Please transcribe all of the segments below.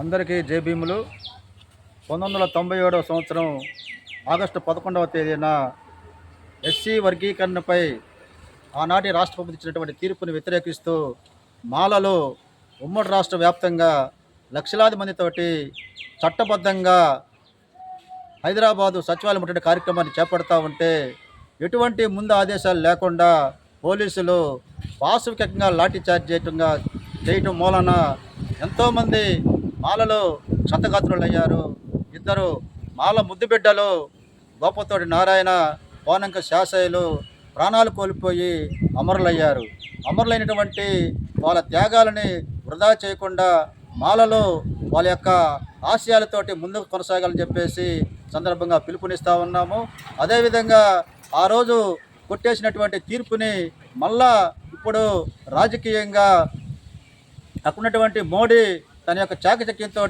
అందరికీ జై భీములు. పంతొమ్మిది వందల తొంభై ఏడవ సంవత్సరం ఆగస్టు పదకొండవ తేదీన ఎస్సీ వర్గీకరణపై ఆనాటి రాష్ట్రపతి ఇచ్చినటువంటి తీర్పును వ్యతిరేకిస్తూ మాలలో ఉమ్మడి రాష్ట్ర వ్యాప్తంగా లక్షలాది మందితోటి చట్టబద్ధంగా హైదరాబాదు సచివాలయం ముట్టడి కార్యక్రమాన్ని చేపడతా ఉంటే ఎటువంటి ముందు ఆదేశాలు లేకుండా పోలీసులు పాశవికంగా లాఠీ చార్జ్ చేయటంగా చేయటం మూలన ఎంతోమంది మాలలో క్షతగాత్రులు అయ్యారు ఇద్దరు మాల ముద్దుబిడ్డలు గోపతోటి నారాయణ పోనంక శాసయ్యలు ప్రాణాలు కోల్పోయి అమరులయ్యారు. అమరులైనటువంటి వాళ్ళ త్యాగాలని వృధా చేయకుండా మాలలో వాళ్ళ యొక్క ఆశయాలతోటి ముందుకు కొనసాగాలని చెప్పేసి సందర్భంగా పిలుపునిస్తూ ఉన్నాము. అదేవిధంగా ఆ రోజు కొట్టేసినటువంటి తీర్పుని మళ్ళా ఇప్పుడు రాజకీయంగా అక్కడున్నటువంటి మోడీ తన యొక్క చాకచక్యంతో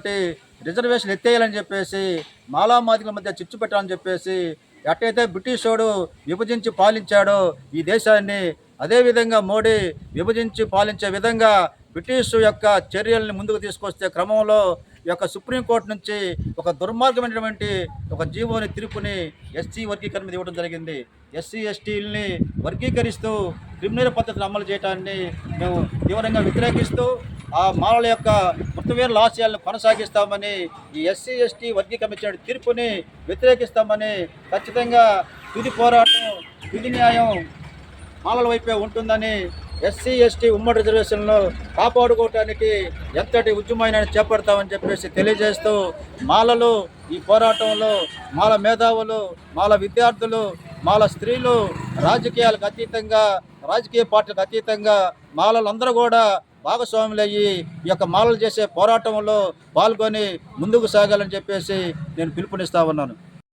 రిజర్వేషన్ ఎత్తేయాలని చెప్పేసి మాలామాదికుల మధ్య చిచ్చు పెట్టాలని చెప్పేసి ఎట్టయితే బ్రిటిషోడు విభజించి పాలించాడో ఈ దేశాన్ని అదేవిధంగా మోడీ విభజించి పాలించే విధంగా బ్రిటిష్ యొక్క చర్యల్ని ముందుకు తీసుకొస్తే క్రమంలో ఈ యొక్క సుప్రీంకోర్టు నుంచి ఒక దుర్మార్గమైనటువంటి ఒక జీవోని తీర్పుని ఎస్సీ వర్గీకరణ మీద ఇవ్వడం జరిగింది. ఎస్సీ ఎస్టీల్ని వర్గీకరిస్తూ క్రిమినల్ పద్ధతిని అమలు చేయడాన్ని మేము తీవ్రంగా వ్యతిరేకిస్తూ ఆ మాలల యొక్క మృతవీరుల ఆశయాలను కొనసాగిస్తామని ఈ ఎస్సీ ఎస్టీ వర్గీ ఇచ్చిన తీర్పుని వ్యతిరేకిస్తామని ఖచ్చితంగా తుది పోరాటం తుది న్యాయం మాలల వైపే ఉంటుందని ఎస్సీ ఎస్టీ ఉమ్మడి రిజర్వేషన్లు కాపాడుకోవటానికి ఎంతటి ఉద్యమైనా చేపడతామని చెప్పేసి తెలియజేస్తూ మాలలు ఈ పోరాటంలో మాల మేధావులు మాల విద్యార్థులు మాల స్త్రీలు రాజకీయాలకు అతీతంగా రాజకీయ పార్టీలకు అతీతంగా మాలలందరూ కూడా భాగస్వాములయ్యి ఈ యొక్క మాలలు చేసే పోరాటంలో పాల్గొని ముందుకు సాగాలని చెప్పేసి నేను పిలుపునిస్తా ఉన్నాను.